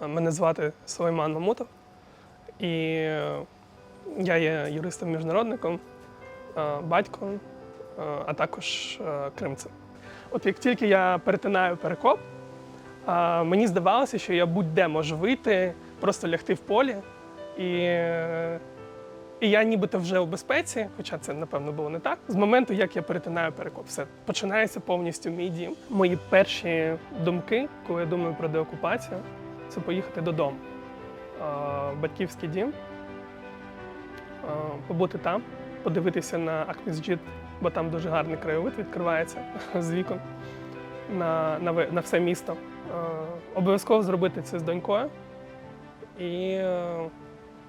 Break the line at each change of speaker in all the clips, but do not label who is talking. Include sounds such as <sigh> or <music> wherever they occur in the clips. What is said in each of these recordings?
Мене звати Сулейман Мамутов, і я є юристом-міжнародником, е, батьком, е, а також е, кримцем. От як тільки я перетинаю перекоп, мені здавалося, що я будь-де можу вийти, просто лягти в полі, і, і я нібито вже у безпеці, хоча це напевно було не так. З моменту, як я перетинаю перекоп, все починається повністю мій дім. Мої перші думки, коли я думаю про деокупацію, це поїхати додому. В Батьківський дім, побути там, подивитися на Акмізджит, бо там дуже гарний краєвид відкривається <laughs> з вікон на, на, на все місто. Обов'язково зробити це з донькою і е,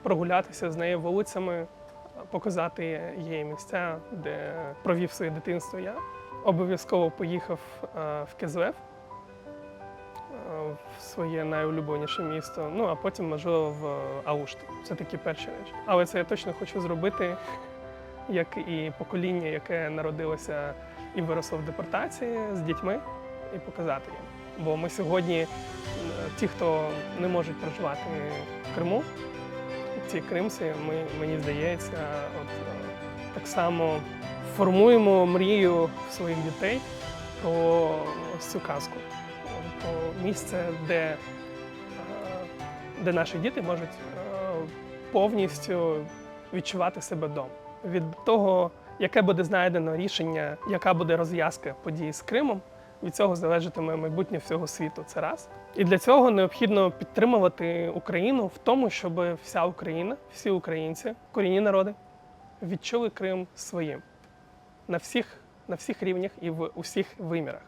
прогулятися з нею вулицями, показати їй місця, де провів своє дитинство я. Обов'язково поїхав е, в Кезуев, своє найулюбленіше місто. Ну а потім, можливо, в Аушти. Це такі перші речі. Але це я точно хочу зробити, як і покоління, яке народилося і виросло в депортації з дітьми, і показати їм. Бо ми сьогодні, е, ті, хто не можуть проживати в Криму, ці кримці, ми, мені здається, от е, так само формуємо мрію своїх дітей про ось цю казку, про місце, де, е, де наші діти можуть е, повністю відчувати себе вдома. Від того, яке буде знайдено рішення, яка буде розв'язка подій з Кримом, від цього залежатиме майбутнє всього світу. Це раз. І для цього необхідно підтримувати Україну в тому, щоб вся Україна, всі українці, корінні народи відчули Крим своїм на всіх, на всіх рівнях і в усіх вимірах.